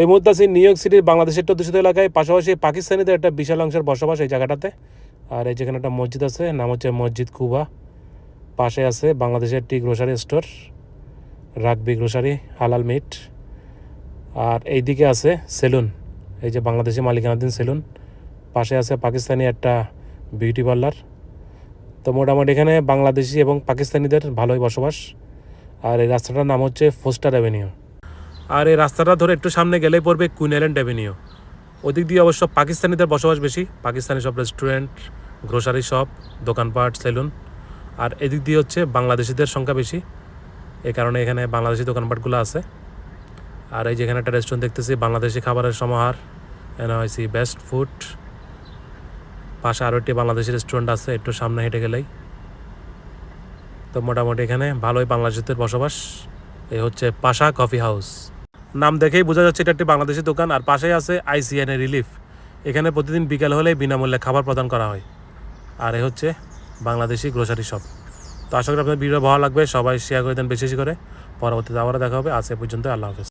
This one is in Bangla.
এই মুহূর্তে আছি নিউ ইয়র্ক সিটির বাংলাদেশের অধ্যুষিত এলাকায়, পাশাপাশি পাকিস্তানিদের একটা বিশাল অংশের বসবাস এই জায়গাটাতে। আর এই যেখানে একটা মসজিদ আছে, নাম হচ্ছে মসজিদ কুবা। পাশে আছে বাংলাদেশের টি grocery store, rugby grocery, halal meat. আর এইদিকে আছে সেলুন, এই যে বাংলাদেশি মালিকানাধীন সেলুন। পাশে আছে পাকিস্তানি একটা বিউটি পার্লার। তো মোটামুটি এখানে বাংলাদেশি এবং পাকিস্তানিদের ভালোই বসবাস। আর এই রাস্তাটার নাম হচ্ছে ফোস্টার অ্যাভিনিউ। আর এই রাস্তাটা ধরে একটু সামনে গেলেই পড়বে কুইন আইল্যান্ড অ্যাভিনিউ। ওদিক দিয়ে অবশ্য পাকিস্তানিদের বসবাস বেশি। পাকিস্তানি সব রেস্টুরেন্ট, গ্রোসারি শপ, দোকানপাট, সেলুন। আর এদিক দিয়ে হচ্ছে বাংলাদেশিদের সংখ্যা বেশি। এ কারণে এখানে বাংলাদেশি দোকানপাটগুলো আছে। আর এই যেখানে একটা রেস্টুরেন্ট দেখতেছি, বাংলাদেশি খাবারের সমাহার। NIC best food. পাশে আরও একটি বাংলাদেশি রেস্টুরেন্ট আছে, একটু সামনে হেঁটে গেলেই। তো মোটামুটি এখানে ভালোই বাংলাদেশিদের বসবাস। এই হচ্ছে পাশা কফি হাউস। নাম দেখেই বোঝা যাচ্ছে এটা একটি বাংলাদেশি দোকান আর পাশেই আছে আইসিএনএ রিলিফ। এখানে প্রতিদিন বিকেল হলে বিনামূল্যে খাবার প্রদান করা হয়। আর এ হচ্ছে বাংলাদেশি গ্রোসারি শপ তো আশা করি আপনার ভিডিও ভালো লাগবে। সবাই শেয়ার করে দেন বেশি বেশি করে। পরবর্তীতে আবারও দেখা হবে। আজ এ পর্যন্ত আল্লাহ হাফেজ।